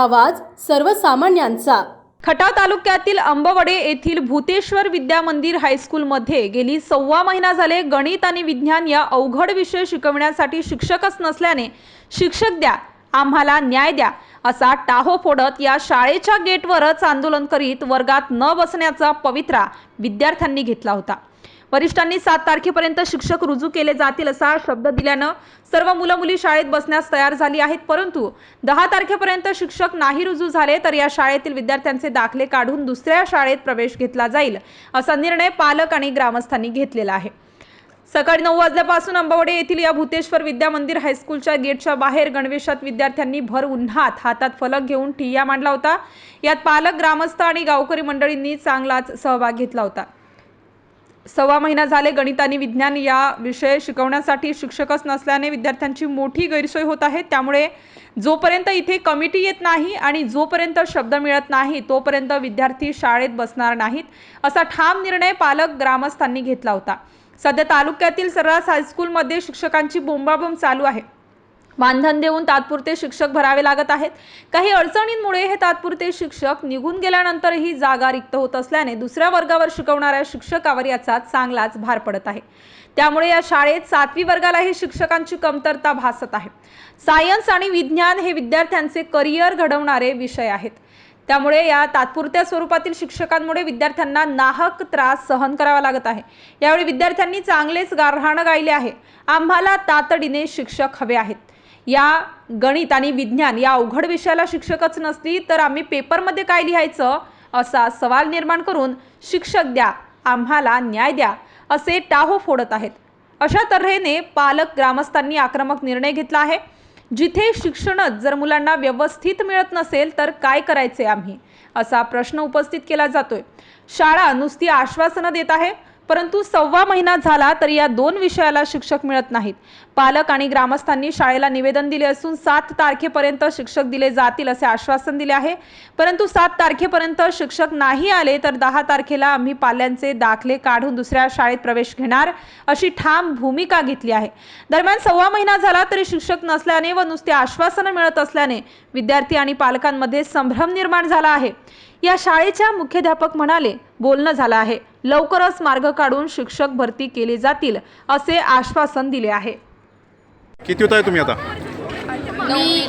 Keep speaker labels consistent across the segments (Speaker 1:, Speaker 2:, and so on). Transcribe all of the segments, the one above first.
Speaker 1: आवाज सर्वसामान्यांचा.
Speaker 2: खटाव तालुक्यातील अंबवडे येथील भूतेश्वर विद्या मंदिर हायस्कूलमध्ये गेली सव्वा महिना झाले गणित आणि विज्ञान या अवघड विषय शिकवण्यासाठी शिक्षकच नसल्याने शिक्षक द्या आम्हाला न्याय द्या असा टाहो फोडत या शाळेच्या गेटवरच आंदोलन करीत वर्गात न बसण्याचा पवित्रा विद्यार्थ्यांनी घेतला होता. वरिष्ठांनी सात तारखेपर्यंत शिक्षक रुजू केले जातील असा शब्द दिल्यानं सर्व मुलं मुली शाळेत बसण्यास तयार झाली आहेत. परंतु दहा तारखेपर्यंत शिक्षक नाही रुजू झाले तर या शाळेतील विद्यार्थ्यांचे दाखले काढून दुसऱ्या शाळेत प्रवेश घेतला जाईल असा निर्णय पालक आणि ग्रामस्थांनी घेतलेला आहे. सकाळी नऊ वाजल्यापासून अंबावडे येथील या भूतेश्वर विद्या मंदिर हायस्कूलच्या गेटच्या बाहेर गणवेशात विद्यार्थ्यांनी भर उन्हात हातात फलक घेऊन ठिय्या मांडला होता. यात पालक ग्रामस्थ आणि गावकरी मंडळींनी चांगलाच सहभाग घेतला होता. सव्वा महिना झाले गणित आणि विज्ञान या विषय शिकवण्यासाठी शिक्षकच नसल्याने विद्यार्थ्यांची मोठी गैरसोय होत आहे. त्यामुळे जोपर्यंत इथे कमिटी येत नाही आणि जोपर्यंत शब्द मिळत नाही तोपर्यंत विद्यार्थी शाळेत बसणार नाहीत असा ठाम निर्णय पालक ग्रामस्थांनी घेतला होता. सध्या तालुक्यातील सर्रास हायस्कूलमध्ये शिक्षकांची बोंबाबोंब चालू आहे. मानधन देऊन तात्पुरते शिक्षक भरावे लागत आहेत. काही अडचणींमुळे हे तात्पुरते शिक्षक निघून गेल्यानंतरही जागा रिक्त होत असल्याने दुसऱ्या वर्गावर शिकवणाऱ्या शिक्षकावर याचा चांगलाच भार पडत आहे. त्यामुळे या शाळेत सातवी वर्गालाही शिक्षकांची कमतरता भासत आहे. सायन्स आणि विज्ञान हे विद्यार्थ्यांचे करिअर घडवणारे विषय आहेत. त्यामुळे या तात्पुरत्या स्वरूपातील शिक्षकांमुळे विद्यार्थ्यांना नाहक त्रास सहन करावा लागत आहे. यावेळी विद्यार्थ्यांनी चांगलेच गारहाणं गायले आहे. आम्हाला तातडीने शिक्षक हवे आहेत. या गणित आणि विज्ञान या अवघड विषयाला शिक्षकच नसली तर आम्ही पेपरमध्ये काय लिहायचं असा सवाल निर्माण करून शिक्षक द्या आम्हाला न्याय द्या असे टाहो फोडत आहेत. अशा तऱ्हेने पालक ग्रामस्थांनी आक्रमक निर्णय घेतला आहे. जिथे शिक्षणच जर मुलांना व्यवस्थित मिळत नसेल तर काय करायचे आम्ही? असा प्रश्न उपस्थित केला जातोय. शाळा नुसती आश्वासनं देत आहे. परंतु सव्वा महिना झाला तरी या दोन विषयाला शिक्षक मिळत नाहीत. पालक आणि ग्रामस्थांनी शाळेला निवेदन दिले असून सात तारखेपर्यंत शिक्षक दिले जातील असे आश्वासन दिले आहे. परंतु सात तारखेपर्यंत शिक्षक नाही आले तर दहा तारखेला आम्ही पाल्यांचे दाखले काढून दुसऱ्या शाळेत प्रवेश घेणार अशी ठाम भूमिका घेतली आहे. दरम्यान सव्वा महिना झाला तरी शिक्षक नसल्याने व नुसते आश्वासनं मिळत असल्याने विद्यार्थी आणि पालकांमध्ये संभ्रम निर्माण झाला आहे. या शाळेच्या मुख्याध्यापक म्हणाले बोलणं झालं आहे. लवकरच मार्ग काढून शिक्षक भरती केले जातील असे आश्वासन दिले आहे.
Speaker 3: किती होत आहे तुम्ही आता?
Speaker 4: मी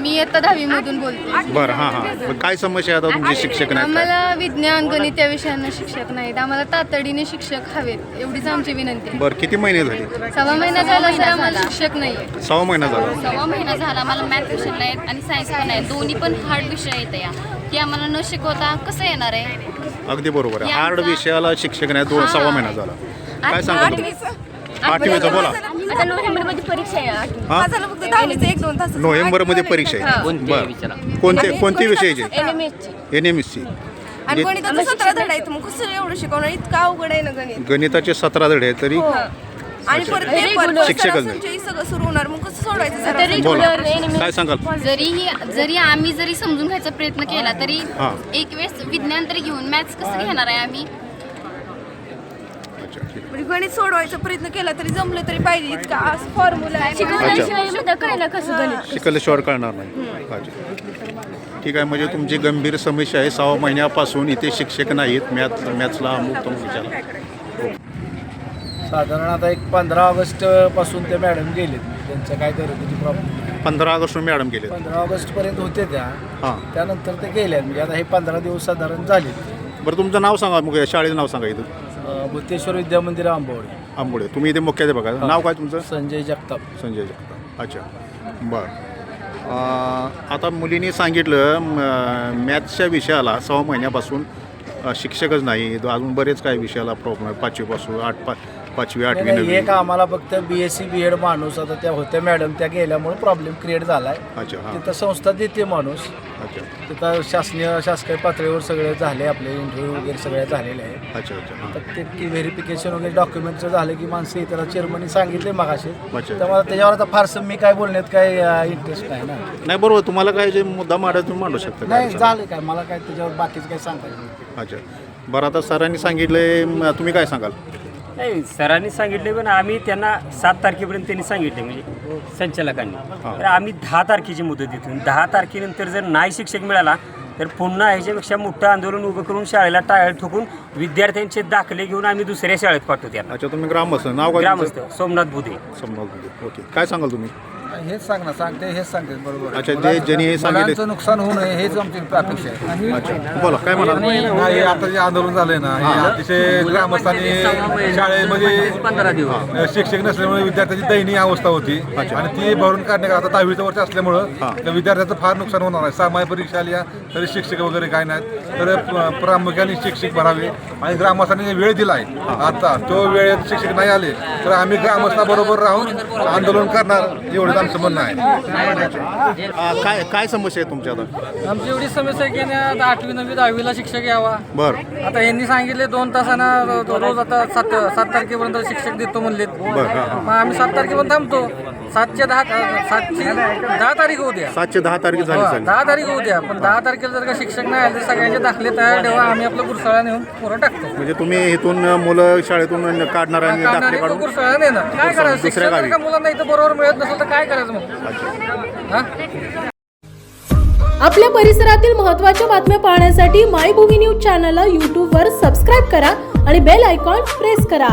Speaker 4: मी इयत्ता दहावी मधून बोलते.
Speaker 3: बरं हां हां. काय समस्या आहे आता तुमची शिक्षक नाही?
Speaker 4: आम्हाला विज्ञान गणित या विषयांना शिक्षक नाहीत. आम्हाला तातडीने शिक्षक हवेत एवढीच आमची विनंती आहे.
Speaker 3: बरं किती महिने झाले?
Speaker 4: सव्वा महिना झाला तर आम्हाला शिक्षक नाही
Speaker 3: सहा महिना झाला.
Speaker 5: सव्वा महिना झाला मला मॅथ विषय आहेत आणि सायन्स पण आहे दोन्ही पण हार्ड विषय आहेत या. ते आम्हाला न शिकवता कसं येणार आहे?
Speaker 3: अगदी बरोबर आहे. हार्ड विषयाला शिक्षक नाही दोन सव्वा महिना झाला. काय सांगा तुम्ही? आठवीचा बोला.
Speaker 5: आता नोव्हेंबरमध्ये परीक्षा आहे
Speaker 3: हां?
Speaker 6: झालं फक्त दहावीचं एक दोन तास
Speaker 3: नोव्हेंबरमध्ये परीक्षा आहे. बरं. कोणते कोणते विषयाचे एन एम एस सी
Speaker 6: आणि गणिताचं सतरा धडा आहेत. मग कसं एवढं शिकवणार? इतकं अवघड आहे ना गणित.
Speaker 3: गणिताचे सतरा धडे आहेत तरी
Speaker 6: आणि परत पेपर
Speaker 3: शिक्षकच नाही.
Speaker 6: संचयी सगळं सुरू होणार मग कसं सोडवायचं सरासरी?
Speaker 3: बोला. काय सांगाल?
Speaker 5: जरीही जरी आम्ही जरी समजून घ्यायचा प्रयत्न केला तरी
Speaker 3: हां.
Speaker 5: एक वेळेस विज्ञान तरी घेऊन मॅथ्स कसं घेणार आहे आम्ही?
Speaker 3: अच्छा ठीक.
Speaker 6: म्हणजे गणित सोडवायचा प्रयत्न केला तरी जमलं तरी पाहिजे इतका फॉर्म्युला आहे.
Speaker 3: शिकल्याशिवाय कळणार नाही. अच्छा. ठीक आहे म्हणजे तुमची गंभीर समस्या आहे. सहा महिन्यापासून इथे शिक्षक नाहीत. मॅथ मॅथ्सला अमुक तमुक विचारला
Speaker 7: साधारण आता एक पंधरा ऑगस्टपासून ते मॅडम गेलेत. त्यांचं काय घरगुती प्रॉब्लेम
Speaker 3: पंधरा ऑगस्ट मॅडम गेले
Speaker 7: पंधरा ऑगस्टपर्यंत होते त्या.
Speaker 3: हां.
Speaker 7: त्यानंतर ते गेल्या म्हणजे आता हे पंधरा दिवस साधारण झाले.
Speaker 3: बरं तुमचं नाव सांगा मग या शाळेचं नाव सांगा इथं.
Speaker 7: भूतेश्वर विद्या मंदिर आंबवडे
Speaker 3: आंबोडे. तुम्ही इथे मुख्याध्यापक आहे. नाव काय तुमचं?
Speaker 7: संजय जगताप.
Speaker 3: संजय जगताप. अच्छा. बरं. अं, आता मुलींनी सांगितलं म- मॅथ्सच्या विषयाला सहा महिन्यापासून अं, शिक्षकच नाही. अजून बरेच काही विषयाला प्रॉब्लेम आहे. पाचवीपासून आठ पा पाचवी आठवी
Speaker 7: नाही,
Speaker 3: नववी.
Speaker 7: एक आम्हाला फक्त B S C B Ed माणूस आता त्या होत्या मॅडम त्या गेल्यामुळे प्रॉब्लेम क्रिएट झालाय.
Speaker 3: अच्छा हां.
Speaker 7: तिथं संस्था देते माणूस.
Speaker 3: अच्छा.
Speaker 7: तिथं शासनीय शासकीय पातळीवर सगळे झाले आपले इंटरव्ह्यू वगैरे सगळे झालेले आहेत.
Speaker 3: अच्छा अच्छा हां.
Speaker 7: तर ते व्हेरिफिकेशन वगैरे डॉक्युमेंटचं झालं की माणसं इतर चेअरमनी सांगितले मगाशी.
Speaker 3: अच्छा.
Speaker 7: त्यामुळे त्याच्यावर आता फारसं मी काय बोलण्यात काय इंटरेस्ट नाही ना.
Speaker 3: नाही बरोबर. तुम्हाला काय जे मुद्दा मांडायचं तुम्ही मांडू शकता काय?
Speaker 7: नाही झालं काय? मला काय त्याच्यावर बाकीचं काय सांगायचं नाही.
Speaker 3: अच्छा. बरं आता सरांनी सांगितलंय म, तुम्ही काय सांगाल?
Speaker 8: नाही सरांनी सांगितले पण आम्ही त्यांना सात तारखेपर्यंत त्यांनी सांगितले म्हणजे संचालकांनी. तर आम्ही दहा तारखेची मुदत देतो. दहा तारखेनंतर जर नाही शिक्षक मिळाला तर पुन्हा ह्याच्यापेक्षा मोठं आंदोलन उभं करून शाळेला टाळ ठोकून विद्यार्थ्यांचे दाखले घेऊन आम्ही दुसऱ्या शाळेत पाठवतो त्यांना.
Speaker 3: अच्छा तुम्ही ग्रामस्थ. नाव काय
Speaker 8: ग्रामस्थ सोमनाथ बुधे
Speaker 3: समजा ओके. काय सांगाल तुम्ही?
Speaker 7: हेच सांग ना सांगते हेच सांगते बरोबर.
Speaker 3: अच्छा जे ज्यांनी हे सांगितले
Speaker 7: मुलांचं नुकसान होऊ नये हेच आमची अपेक्षा आहे.
Speaker 3: अच्छा बोला काय म्हणाल?
Speaker 9: नाही आता जे आंदोलन झालंय ना हे अतिशय ग्रामस्थांनी शाळेमध्ये शिक्षक नसल्यामुळे विद्यार्थ्याची दयनीय अवस्था होती. आणि ती भरून काढण्यात आता दहावीचं वर्ष असल्यामुळं त्या विद्यार्थ्याचं फार नुकसान होणार आहे. सामाय परीक्षा आली तरी शिक्षक वगैरे काय नाहीत. तर प- प्रामुख्याने शिक्षक भरावे. आणि ग्रामस्थांनी जे वेळ दिलाय. आता तो वेळेत शिक्षक नाही आले तर आम्ही ग्रामस्थाबरोबर राहून आंदोलन करणार. एवढंच आमचं म्हणणं आहे.
Speaker 3: काय काय समस्या आहे तुमच्या आता
Speaker 10: आमची एवढी समस्या आहे की नाही आता आठवी नववी दहावीला शिक्षक यावा.
Speaker 3: बर.
Speaker 10: आता यांनी सांगितले दोन तासानं रोज आता सात सात तारखेपर्यंत शिक्षक देतो म्हणलेत.
Speaker 3: बर
Speaker 10: मग आम्ही सात तारखेपर्यंत थांबतो. सातशे दहा सातशे दहा तारीख होऊ द्या.
Speaker 3: सातशे दहा तारीख झाली
Speaker 10: हो,
Speaker 3: सांगितलं
Speaker 10: दहा तारीख होऊ द्या. पण दहा तारखेला जर का शिक्षक नाही आले तर सगळ्यांचे दाखले तयार ठेवा आम्ही आपलं गुरसाळा नेऊन पोरं टाकतो.
Speaker 3: म्हणजे तुम्ही इथून मुलं शाळेतून काढणार आणि दाखले
Speaker 10: काढणारे
Speaker 3: काढून?
Speaker 10: गुरसाळा नेणार. काय करायचं?
Speaker 3: दुसऱ्या
Speaker 10: शिक्षक जर
Speaker 3: गावी.
Speaker 10: का मुलांना इथं बरोबर मिळत नसेल तर काय करायचं मग? हा?
Speaker 1: आपल्या परिसरातील महत्त्वाच्या बातम्या पाहण्यासाठी मायभूमी न्यूज चॅनलला यूट्यूबवर सबस्क्राईब करा आणि बेल आयकॉन प्रेस करा.